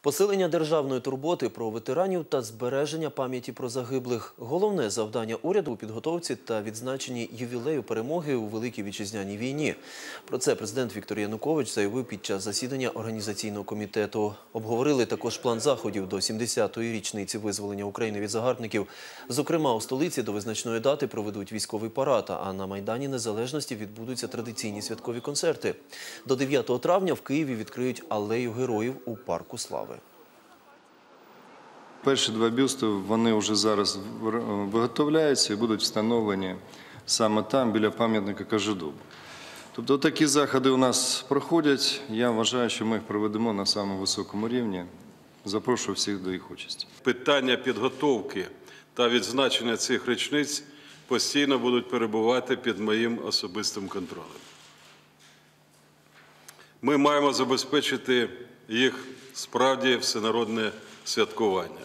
Посилення державної турботи про ветеранів та збереження пам'яті про загиблих – головне завдання уряду у підготовці та відзначенні ювілею перемоги у Великій Вітчизняній війні. Про це президент Віктор Янукович заявив під час засідання організаційного комітету. Обговорили також план заходів до 70-ї річниці визволення України від загарбників. Зокрема, у столиці до визначної дати проведуть військовий парад, а на Майдані Незалежності відбудуться традиційні святкові концерти. До 9 травня в Києві відкриють алею героїв у Парку Слави. Перші два бюсти вони вже зараз виготовляються і будуть встановлені саме там, біля пам'ятника Кажедуб. Тобто такі заходи у нас проходять. Я вважаю, що ми їх проведемо на самому високому рівні. Запрошую всіх до їх участі. Питання підготовки та відзначення цих річниць постійно будуть перебувати під моїм особистим контролем. Ми маємо забезпечити їх справді всенародне святкування.